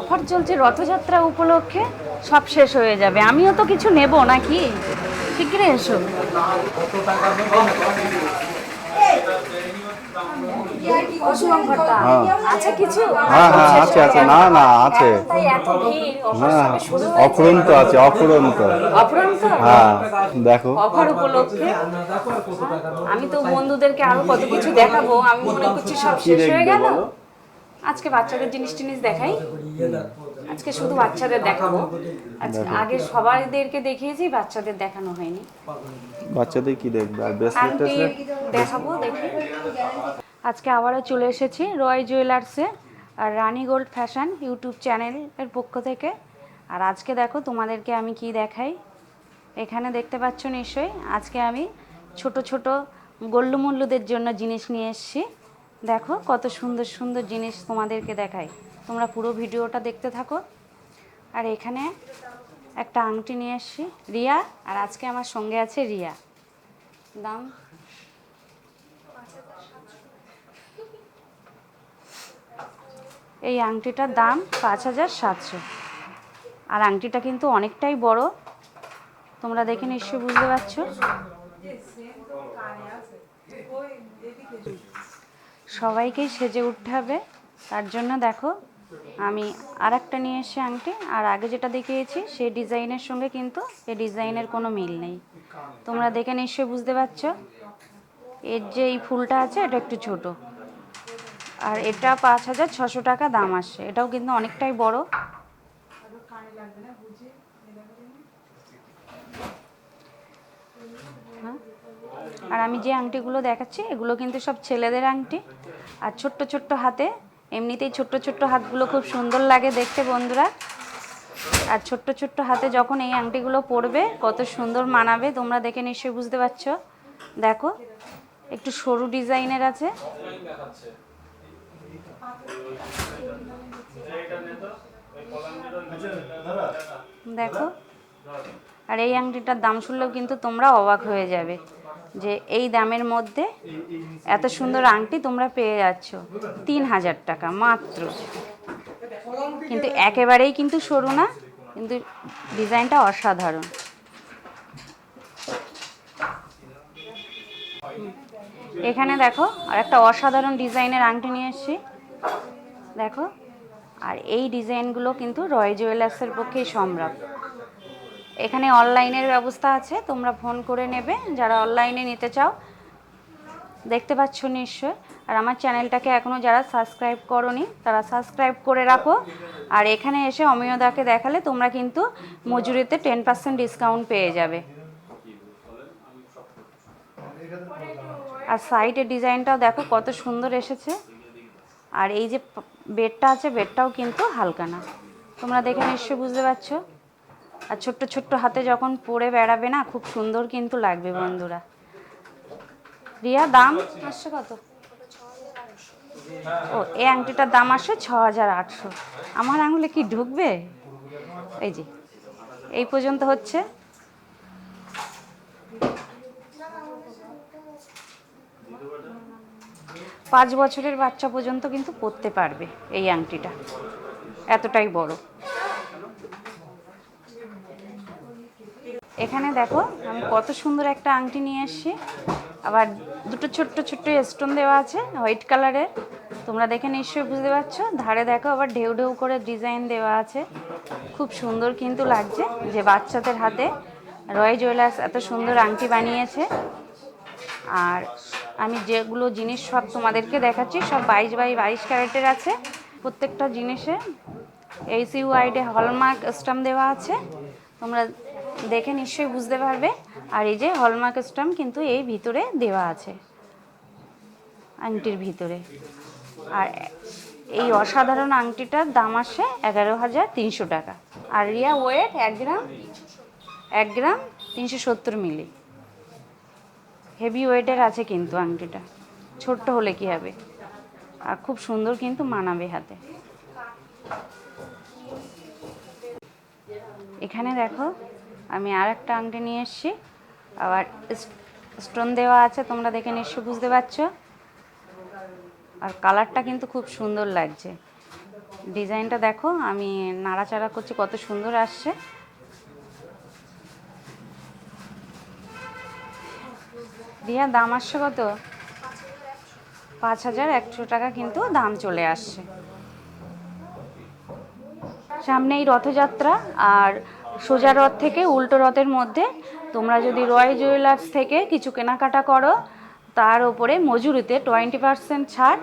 Offer চলছে রথযাত্রা উপলক্ষে সব শেষ হয়ে যাবে। আমিও তো কিছু নেব নাকি? শীঘ্রই এসো। আছে কিছু? হ্যাঁ হ্যাঁ আছে না না। অফুরন্ত আছে অফুরন্ত। অফুরন্ত? হ্যাঁ দেখো। অফার উপলক্ষে। আমি তো বন্ধুদেরকে আরও কত কিছু দেখাবো। আমি মনে করছি সব শেষ হয়ে গেল? আজকে বাচ্চাদের জিনিস টিনিস দেখাই। আজকে শুধু বাচ্চাদের দেখাবো। আজকে আগে সবাইদেরকে দেখিয়েছি বাচ্চাদের দেখানো হয়নি। বাচ্চাদের কি দেখবে? আর ব্রেসলেট দেখাবো দেখি। আজকে আবারও চলে এসেছি রয় জুয়েলার্সে আর রানী গোল্ড ফ্যাশন ইউটিউব চ্যানেলের পক্ষ থেকে। আর আজকে দেখো তোমাদেরকে আমি কি দেখাই। এখানে দেখতে পাচ্ছ নিশ্চয়ই আজকে আমি ছোট ছোট গল্লুমল্লুদের জন্য জিনিস নিয়ে এসেছি। দেখো কত সুন্দর সুন্দর জিনিস তোমাদেরকে দেখাই। তোমরা পুরো ভিডিওটা দেখতে থাকো। আর এখানে একটা আংটি নিয়ে এসেছি রিয়া। আর আজকে আমার সঙ্গে আছে রিয়া। দাম? এই আংটিটার দাম পাঁচ হাজার সাতশো। আর আংটিটা কিন্তু অনেকটাই বড়। তোমরা দেখে নিশ্চয়ই বুঝতে পারছ। সবাইকেই সেজে উঠতে হবে। তার জন্য দেখো, আমি আর একটা নিয়ে এসে আংটি, আর আগে যেটা দেখিয়েছি, সেই ডিজাইনের সঙ্গে কিন্তু এই ডিজাইনের কোনো মিল নেই। তোমরা দেখে নিশ্চয়ই বুঝতে পারছ, এর যে এই ফুলটা আছে, এটা একটু ছোট। আর এটা পাঁচ হাজার ছশো টাকা দাম আসছে। এটাও কিন্তু অনেকটাই বড়। হ্যাঁ। আর আমি যে আংটিগুলো দেখাচ্ছি, এগুলো কিন্তু সব ছেলেদের আংটি। আর ছোট্ট ছোট্ট হাতে, এমনিতেই ছোট্ট ছোট্ট হাতগুলো খুব সুন্দর লাগে দেখতে বন্ধুরা। আর ছোট্ট ছোট্ট হাতে যখন এই আংটিগুলো পরবে, কত সুন্দর মানাবে, তোমরা দেখে নিশ্চয়ই বুঝতে পারছ। দেখো, একটু সরু ডিজাইনের আছে। দেখো, আর এই আংটিটার দাম শুনলেও কিন্তু তোমরা অবাক হয়ে যাবে। যে এই দামের মধ্যে এত সুন্দর আংটি তোমরা পেয়ে যাচ্ছ। তিন হাজার টাকা মাত্র। কিন্তু একেবারেই কিন্তু সরু না, কিন্তু ডিজাইনটা অসাধারণ। এখানে দেখো, আর একটা অসাধারণ ডিজাইনের আংটি নিয়ে এসেছি। দেখো, আর এই ডিজাইনগুলো কিন্তু রয় জুয়েলার্সের পক্ষেই সম্ভব। এখানে অনলাইনের ব্যবস্থা আছে, তোমরা ফোন করে নেবে, যারা অনলাইনে নিতে চাও। দেখতে পাচ্ছ নিশ্চয় আর আমার চ্যানেলটাকে এখনও যারা সাবস্ক্রাইব করনি, তারা সাবস্ক্রাইব করে রাখো। আর এখানে এসে অমিয়দাকে দেখালে তোমরা কিন্তু মজুরিতে টেন পার্সেন্ট ডিসকাউন্ট পেয়ে যাবে। আর সাইডের ডিজাইনটাও দেখো, কত সুন্দর এসেছে। আর এই যে বেডটা আছে, বেডটাও কিন্তু হালকা না। তোমরা দেখে নিশ্চয়ই বুঝতে পারছ। আর ছোট্ট ছোট্ট হাতে যখন পরে বেড়াবে না খুব সুন্দর কিন্তু লাগবে বন্ধুরা। রিয়া দাম? আসছে কত? ও এই আংটিটার দাম আসছে ছ হাজার আটশো। আমার আঙুলে কি ঢুকবে? এই যে এই পর্যন্ত হচ্ছে। পাঁচ বছরের বাচ্চা পর্যন্ত কিন্তু পরতে পারবে এই আংটিটা। এতটাই বড়। এখানে দেখো, আমি কত সুন্দর একটা আংটি নিয়ে এসেছি। আবার দুটো ছোট্ট ছোট্ট স্টোন দেওয়া আছে হোয়াইট কালারের তোমরা দেখে নিশ্চয়ই বুঝতে পারছ। ধারে দেখো, আবার ঢেউ ঢেউ করে ডিজাইন দেওয়া আছে। খুব সুন্দর কিন্তু লাগছে, যে বাচ্চাদের হাতে রয় জুয়েলার্স এত সুন্দর আংটি বানিয়েছে। আর আমি যেগুলো জিনিস সব তোমাদেরকে দেখাচ্ছি, সব বাইশ বাই বাইশ ক্যারেটের আছে প্রত্যেকটা জিনিসে। এইসি ওয়াইডে হলমার্ক স্টাম্প দেওয়া আছে। তোমরা দেখে নিশ্চয়ই বুঝতে পারবে। আর এই যে হলমার্ক স্টাম্প কিন্তু এই ভিতরে দেওয়া আছে। আংটির ভিতরে। আর এই অসাধারণ আংটিটার দাম আসে এগারো হাজার তিনশো টাকা। আর রিয়া ওয়েট এক গ্রাম এক গ্রাম তিনশো সত্তর মিলি। হেভি ওয়েটের আছে কিন্তু আংটিটা। ছোট্ট হলে কি হবে? আর খুব সুন্দর কিন্তু মানাবে হাতে। এখানে দেখো আমি আর একটা আংটি নিয়ে এসেছি। আবার স্টোন দেওয়া আছে, তোমরা দেখে নিশ্চয় বুঝতে পারছ। আর কালারটা কিন্তু খুব সুন্দর লাগছে। ডিজাইনটা দেখো, আমি নাড়াচাড়া করছি, কত সুন্দর আসছে। রিয়া, দাম আসছে কত? পাঁচ হাজার একশো টাকা কিন্তু দাম চলে আসছে। সামনেই রথযাত্রা, আর সোজা রথ থেকে উল্টো রথের মধ্যে তোমরা যদি রয় জুয়েলার্স থেকে কিছু কেনাকাটা করো, তার ওপরে মজুরিতে টোয়েন্টি পার্সেন্ট ছাড়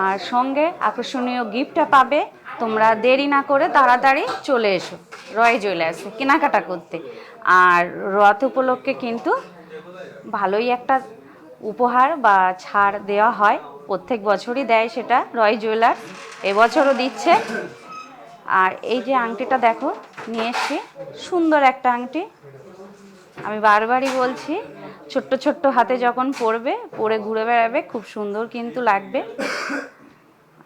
আর সঙ্গে আকর্ষণীয় গিফটটা পাবে। তোমরা দেরি না করে তাড়াতাড়ি চলে এসো রয় জুয়েলার্সে কেনাকাটা করতে। আর রথ উপলক্ষে কিন্তু ভালোই একটা উপহার বা ছাড় দেওয়া হয়। প্রত্যেক বছরই দেয় সেটা রয় জুয়েলার্স। এবছরও দিচ্ছে। আর এই যে আংটিটা দেখো, নিয়ে এসছি। সুন্দর একটা আংটি। আমি বারবারই বলছি, ছোট্ট ছোট্ট হাতে যখন পরবে, পরে ঘুরে বেড়াবে, খুব সুন্দর কিন্তু লাগবে।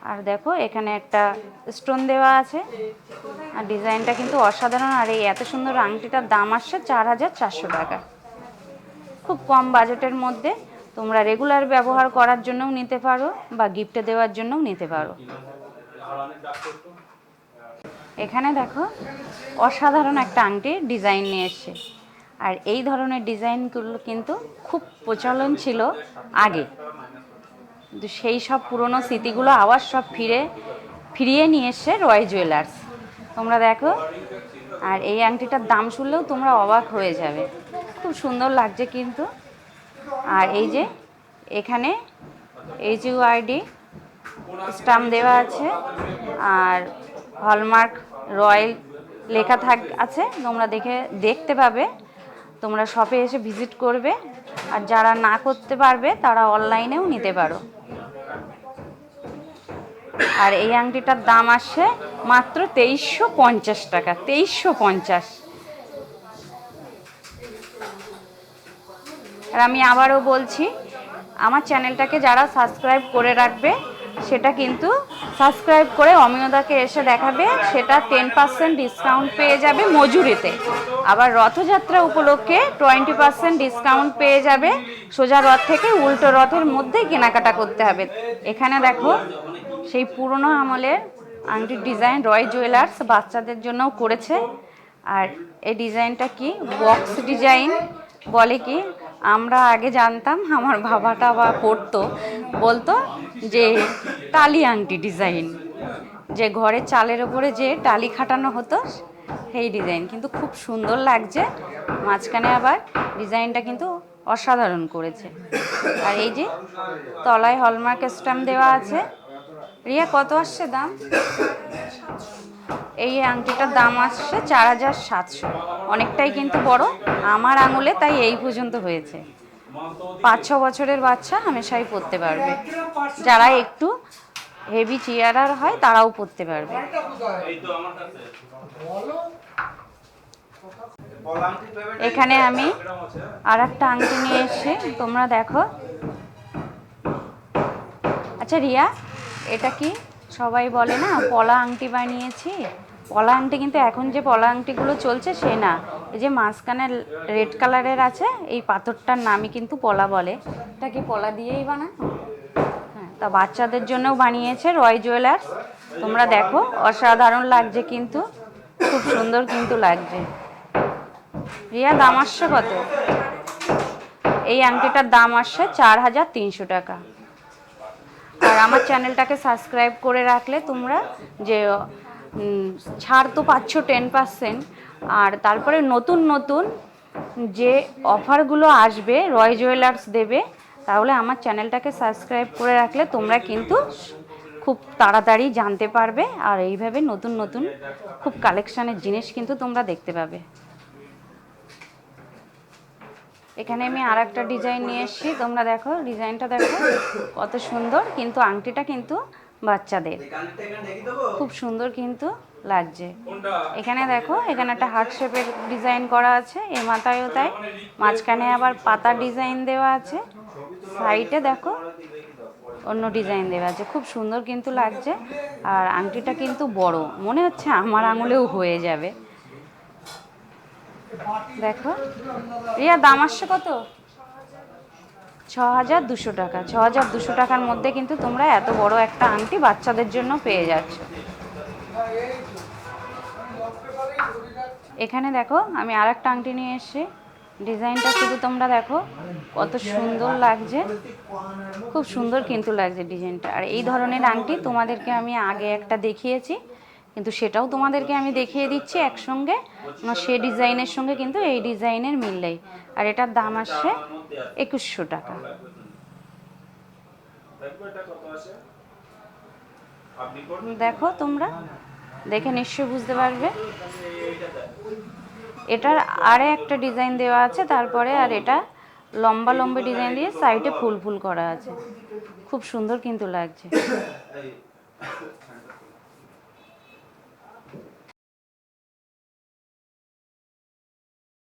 আর দেখো, এখানে একটা স্টোন দেওয়া আছে। আর ডিজাইনটা কিন্তু অসাধারণ। আর এই এত সুন্দর আংটিটার দাম আসছে চার হাজার চারশো টাকা। খুব কম বাজেটের মধ্যে তোমরা রেগুলার ব্যবহার করার জন্যও নিতে পারো বা গিফটে দেওয়ার জন্যও নিতে পারো। এখানে দেখো, অসাধারণ একটা আংটি ডিজাইন নিয়ে এসছে। আর এই ধরনের ডিজাইনগুলো কিন্তু খুব প্রচলন ছিল আগে। কিন্তু সেই সব পুরনো স্মৃতিগুলো আবার সব ফিরে, ফিরিয়ে নিয়ে এসছে রয় জুয়েলার্স তোমরা দেখো, আর এই আংটিটার দাম শুনলেও তোমরা অবাক হয়ে যাবে। খুব সুন্দর লাগছে কিন্তু। আর এই যে, এখানে এইচ ইউআইডি স্টাম্প দেওয়া আছে। আর হলমার্ক রয়্যাল লেখা থাক আছে, তোমরা দেখে দেখতে পাবে। তোমরা শপে এসে ভিজিট করবে। আর যারা না করতে পারবে, তারা অনলাইনেও নিতে পারো। আর এই আংটিটার দাম আসছে মাত্র তেইশশো পঞ্চাশ টাকা, তেইশশো পঞ্চাশ। আর আমি আবারও বলছি, আমার চ্যানেলটাকে যারা সাবস্ক্রাইব করে রাখবে সেটা কিন্তু সাবস্ক্রাইব করে অমিয়দাকে এসে দেখাবে, সেটা টেন পার্সেন্ট ডিসকাউন্ট পেয়ে যাবে মজুরিতে। আবার রথযাত্রা উপলক্ষে টোয়েন্টি পার্সেন্ট ডিসকাউন্ট পেয়ে যাবে, সোজা রথ থেকে উল্টো রথের মধ্যেই কেনাকাটা করতে হবে। এখানে দেখো, সেই পুরনো আমলের আংটির ডিজাইন রয় জুয়েলার্স বাচ্চাদের জন্যও করেছে। আর এই ডিজাইনটা কি? বক্স ডিজাইন বলে কি? আমরা আগে জানতাম আমার বাবাটা বা পড়তো, বলতো যে টালি আংটি ডিজাইন যে ঘরে চালের ওপরে যে টালি খাটানো হতো সেই ডিজাইন কিন্তু খুব সুন্দর লাগছে, মাঝখানে আবার ডিজাইনটা কিন্তু অসাধারণ করেছে। আর এই যে তলায় হলমার্ক স্ট্যাম্প দেওয়া আছে। রিয়া, কত আসছে দাম? এই আংটিটার দাম আসছে চার হাজার সাতশো। অনেকটাই কিন্তু বড়। আমার আঙুলে তাই এই পর্যন্ত হয়েছে। পাঁচ, ছ বছরের বাচ্চা হামেশাই পরতে পারবে। যারা একটু হেভি চেয়ারার হয়, তারাও পরতে পারবে। এখানে আমি আর একটা আংটি নিয়ে এসেছি। তোমরা দেখো। আচ্ছা রিয়া, এটা কি সবাই বলে না? পলা আংটি বানিয়েছি? পলা আংটি কিন্তু এখন যে পলা আংটিগুলো চলছে সে না। এই যে মাঝখানে রেড কালারের আছে, এই পাথরটার নামই কিন্তু পলা বলে। এটা কি পলা দিয়েই বানায় হ্যাঁ তা বাচ্চাদের জন্যও বানিয়েছে রয় জুয়েলার্স। তোমরা দেখো, অসাধারণ লাগছে কিন্তু, খুব সুন্দর কিন্তু লাগছে। রিয়া, দাম আসছে কত? এই আংটিটার দাম আসছে চার হাজার তিনশো টাকা। আর আমার চ্যানেলটাকে সাবস্ক্রাইব করে রাখলে তোমরা যে ছাড় তো পাচ্ছ টেন পার্সেন্ট আর তারপরে নতুন নতুন যে অফারগুলো আসবে রয় জুয়েলার্স দেবে, তাহলে আমার চ্যানেলটাকে সাবস্ক্রাইব করে রাখলে তোমরা কিন্তু খুব তাড়াতাড়ি জানতে পারবে। আর এইভাবে নতুন নতুন খুব কালেকশানের জিনিস কিন্তু তোমরা দেখতে পাবে। এখানে আমি আর ডিজাইন নিয়ে এসেছি। তোমরা দেখো ডিজাইনটা দেখো, কত সুন্দর। কিন্তু আংটিটা কিন্তু বাচ্চাদের। খুব সুন্দর কিন্তু লাগছে। এখানে দেখো এখানে একটা হার্ট শেপের ডিজাইন করা আছে এ মাথায়ও তাই। মাঝখানে আবার পাতা ডিজাইন দেওয়া আছে। সাইডে দেখো অন্য ডিজাইন দেওয়া আছে। খুব সুন্দর কিন্তু লাগছে। আর আংটিটা কিন্তু বড়। মনে হচ্ছে আমার আঙুলেও হয়ে যাবে। দেখো। রিয়া দাম আসছে কত? ছ হাজার দুশো টাকা। ছ হাজার দুশো টাকার মধ্যে কিন্তু তোমরা এত বড় একটা আংটি বাচ্চাদের জন্য পেয়ে যাচ্ছ। এখানে দেখো, আমি আর একটা আংটি নিয়ে এসেছি। ডিজাইনটা শুধু তোমরা দেখো, কত সুন্দর লাগছে। খুব সুন্দর কিন্তু লাগছে ডিজাইনটা। আর এই ধরনের আংটি তোমাদেরকে আমি আগে একটা দেখিয়েছি। কিন্তু সেটাও তোমাদেরকে আমি দেখিয়ে দিচ্ছি একসঙ্গে। সে ডিজাইনের সঙ্গে কিন্তু এই ডিজাইনের মিললেই আর এটার দাম আসছে একুশশো টাকা। দেখো তোমরা, দেখে নিশ্চয়ই বুঝতে পারবে। এটার আরে একটা ডিজাইন দেওয়া আছে, তারপরে আর এটা লম্বা লম্বা ডিজাইন দিয়ে সাইডে ফুল ফুল করা আছে। খুব সুন্দর কিন্তু লাগছে।